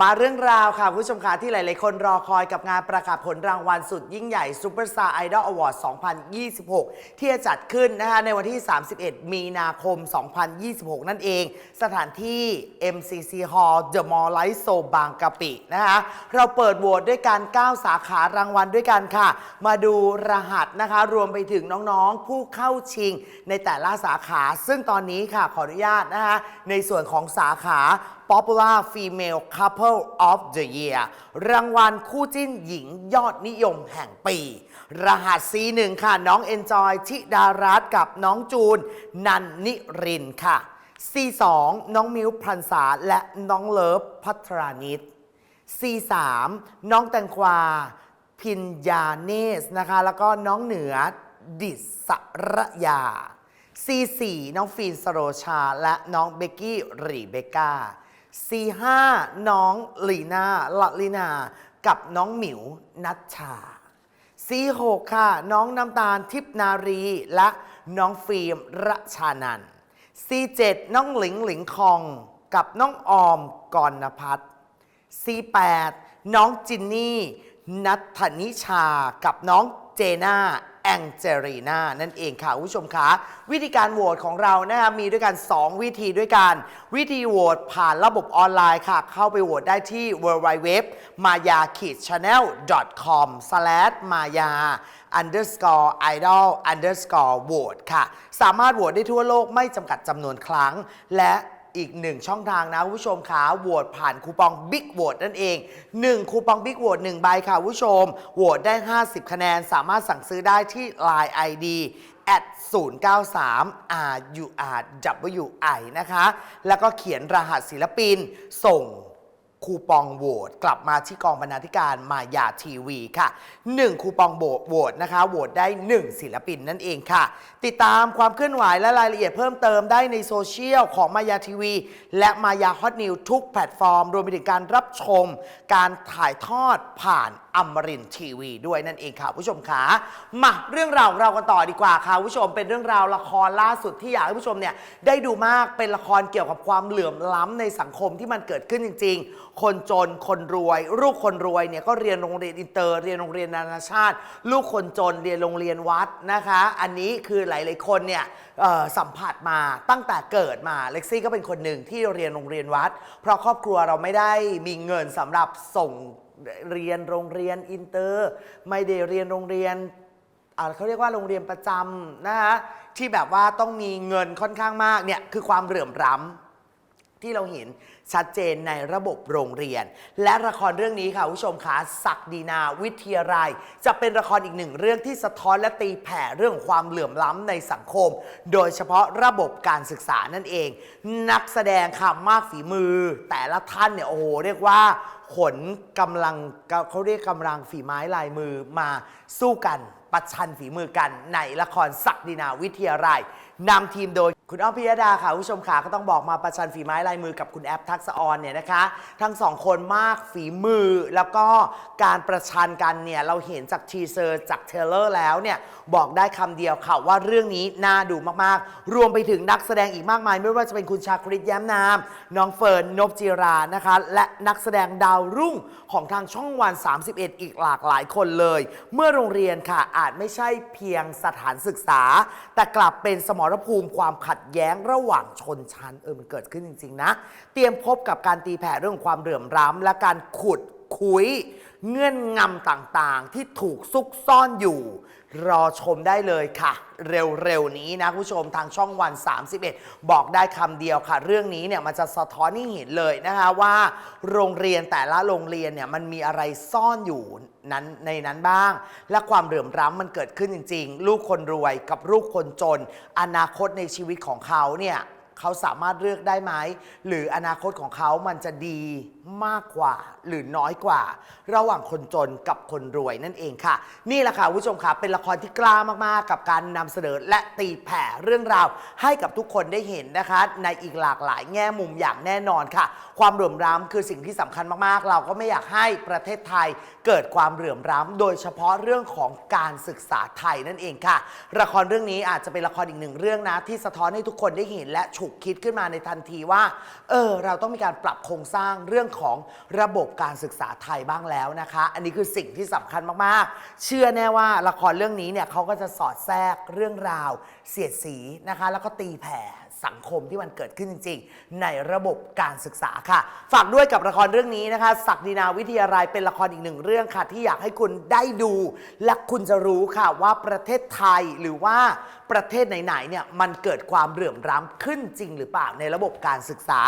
มาเรื่องราวค่ะคุณผู้ชมค่ะที่หลาย ๆ คนรอคอยกับงานประกาศผลรางวัลสุดยิ่งใหญ่ Superstar Idol Award 2026 ที่จะจัดขึ้นนะคะในวันที่ 31 มีนาคม 2026 นั่นเอง สถานที่ MCC Hall The Mall Light So บางกะปินะคะเราเปิดโหวตด้วยการ9สาขารางวัลด้วยกันค่ะ มาดูรหัสนะคะ รวมไปถึงน้อง ๆ ผู้เข้าชิงในแต่ละสาขา ซึ่งตอนนี้ค่ะขออนุญาตนะคะในส่วนของสาขา Popular Female Couple of the Year รางวัลคู่จิ้นหญิงยอดนิยมแห่งปี รหัส C1 ค่ะ น้อง Enjoy ธิดารัตกับน้องจูน นันนิรินทร์ค่ะ C2 น้องมิวพรันษาและน้องเลิฟพัทรานิต C3 น้องแตงกวา พิญญาเนสนะคะ แล้วก็น้องเหนือดิสระยา C4 น้องฟีนสโรชา และน้องเบกกี้รีเบก้า C5 น้องลีนาละลีนา กับน้องหมิวนัชชา C6 ค่ะ น้องน้ำตาลทิพนารี และน้องฟิล์มระชานัน C7 น้องหลิงหลิงคอง กับน้องออมกรณพัฒน์ C8 น้องจินนี่ นัทธนิชา กับน้องเจน่า แองเจรีนานั่นเองค่ะคุณผู้ชมคะวิธีการโหวตของเรานะคะมีด้วยกัน 2 วิธีด้วยกัน วิธีโหวตผ่านระบบออนไลน์ค่ะ เข้าไปโหวตได้ที่ www maya channel com maya underscore idol underscore vote ค่ะ สามารถโหวตได้ทั่วโลกไม่จำกัดจำนวนครั้ง และ อีกหนึ่งช่องทางนะผู้ชมขาโหวตผ่านคูปอง Big v o t e นั่นเอง 1 คูปอง Big v o t e 1ใบค่ะผู้ชมโหวตได้ 50 คะแนน สามารถสั่งซื้อได้ที่ Line ID at 093 RURWI นะคะ แล้วก็เขียนรหัสศิลปินส่ง คูปองโหวตกลับมาที่กองบรรณาธิการมายาทีวีค่ะ 1 คูปองโหวตนะคะโหวตได้ 1 ศิลปินนั่นเองค่ะ ติดตามความเคลื่อนไหวและรายละเอียดเพิ่มเติมได้ในโซเชียลของมายาทีวี และมายาฮอตนิวทุกแพลตฟอร์ม รวมไปถึงการรับชม การถ่ายทอดผ่าน อมรินทีวีด้วยนั่นเองค่ะผู้ชมคะมาเรื่องราวเรากันต่อดีกว่าค่ะผู้ชมเป็นเรื่องราวละครล่าสุดที่อยากให้ผู้ชมเนี่ยได้ดูมากเป็นละครเกี่ยวกับความเหลื่อมล้ำในสังคมที่มันเกิดขึ้นจริง ๆ คนจนคนรวย ลูกคนรวยเนี่ยก็เรียนโรงเรียนอินเตอร์เรียนโรงเรียนนานาชาติ ลูกคนจนเรียนโรงเรียนวัดนะคะ อันนี้คือหลายๆคนเนี่ยสัมผัสมาตั้งแต่เกิดมาเล็กซี่ก็เป็นคนหนึ่งที่เรียนโรงเรียนวัด เพราะครอบครัวเราไม่ได้มีเงินสำหรับส่ง เรียนโรงเรียนอินเตอร์ ไม่ได้เรียนโรงเรียนเขาเรียกว่าโรงเรียนประจำนะคะที่แบบว่าต้องมีเงินค่อนข้างมากเนี่ยคือความเหลื่อมล้ำ ที่เราเห็นชัดเจนในระบบโรงเรียน และละครเรื่องนี้ค่ะผู้ชมคะศักดินาวิทยาลัย จะเป็นละครอีกหนึ่งเรื่องที่สะท้อนและตีแผ่เรื่องของความเหลื่อมล้ำในสังคม โดยเฉพาะระบบการศึกษานั่นเอง นักแสดงค่ะมากฝีมือ แต่ละท่านเนี่ยโอ้โหเรียกว่าขนกำลังเขาเรียกกำลังฝีไม้ลายมือมาสู้กัน ประชันฝีมือกันในละครศักดินาวิทยาลัยนำทีมโดยคุณอ้อมพิยดาค่ะคุณผู้ชมค่ะก็ต้องบอกมาประชันฝีไม้ลายมือกับคุณแอปทักษออนเนี่ยนะคะ ทั้งสองคนมากฝีมือแล้วก็การประชันกันเนี่ย เราเห็นจากทีเซอร์จากเทเลอร์แล้วเนี่ย บอกได้คำเดียวค่ะว่าเรื่องนี้น่าดูมาก ๆ รวมไปถึงนักแสดงอีกมากมาย ไม่ว่าจะเป็นคุณชาคริตแย้มนาม น้องเฟิร์นนบจิรานะคะ และนักแสดงดาวรุ่งของทางช่องวัน 31 อีกหลากหลายคนเลย เมื่อโรงเรียนค่ะอาจไม่ใช่เพียงสถานศึกษา แต่กลับเป็นสมรภูมิความขัดแย้งระหว่างชนชั้นเออมันเกิดขึ้นจริง ๆ นะ เตรียมพบกับการตีแผ่เรื่องความเหลื่อมล้ำและการขุดคุย เงื่อนงำต่างๆ ที่ถูกซุกซ่อนอยู่ รอชมได้เลยค่ะ เร็วๆนี้นะผู้ชมทางช่องวัน 31 บอกได้คำเดียวค่ะ เรื่องนี้เนี่ยมันจะสะท้อนให้เห็นเลยนะคะว่า โรงเรียนแต่ละโรงเรียนเนี่ยมันมีอะไรซ่อนอยู่นั้นในนั้นบ้าง และความเหลื่อมล้ำมันเกิดขึ้นจริง ๆ ลูกคนรวยกับลูกคนจน อนาคตในชีวิตของเขาเนี่ย เขาสามารถเลือกได้ไหม หรืออนาคตของเขามันจะดีมากกว่า หรือน้อยกว่า ระหว่างคนจนกับคนรวยนั่นเองค่ะ นี่แหละค่ะคุณผู้ชมค่ะเป็นละครที่กล้ามากๆ กับการนำเสนอและตีแผ่เรื่องราว ให้กับทุกคนได้เห็นนะคะ ในอีกหลากหลายแง่มุมอย่างแน่นอนค่ะ ความเหลื่อมล้ำคือสิ่งที่สำคัญมากๆ เราก็ไม่อยากให้ประเทศไทยเกิดความเหลื่อมล้ำโดยเฉพาะเรื่องของการศึกษาไทยนั่นเองค่ะ ละครเรื่องนี้อาจจะเป็นละครอีกหนึ่งเรื่องนะที่สะท้อนให้ทุกคนได้เห็นและชถูกคิดขึ้นมาในทันทีว่า เออ เราต้องมีการปรับโครงสร้างเรื่องของระบบการศึกษาไทยบ้างแล้วนะคะ อันนี้คือสิ่งที่สำคัญมากๆ เชื่อแน่ว่าละครเรื่องนี้เนี่ยเขาก็จะสอดแทรกเรื่องราว เสียดสีนะคะ แล้วก็ตีแผ่ สังคมที่มันเกิดขึ้นจริง ๆ ในระบบการศึกษาค่ะ ฝากด้วยกับละครเรื่องนี้นะคะ ศักดินาวิทยาลัยเป็นละครอีกหนึ่งเรื่องค่ะ ที่อยากให้คุณได้ดู และคุณจะรู้ค่ะว่าประเทศไทยหรือว่าประเทศไหนๆเนี่ยมันเกิดความเหลื่อมล้ำขึ้นจริง หรือเปล่าในระบบการศึกษา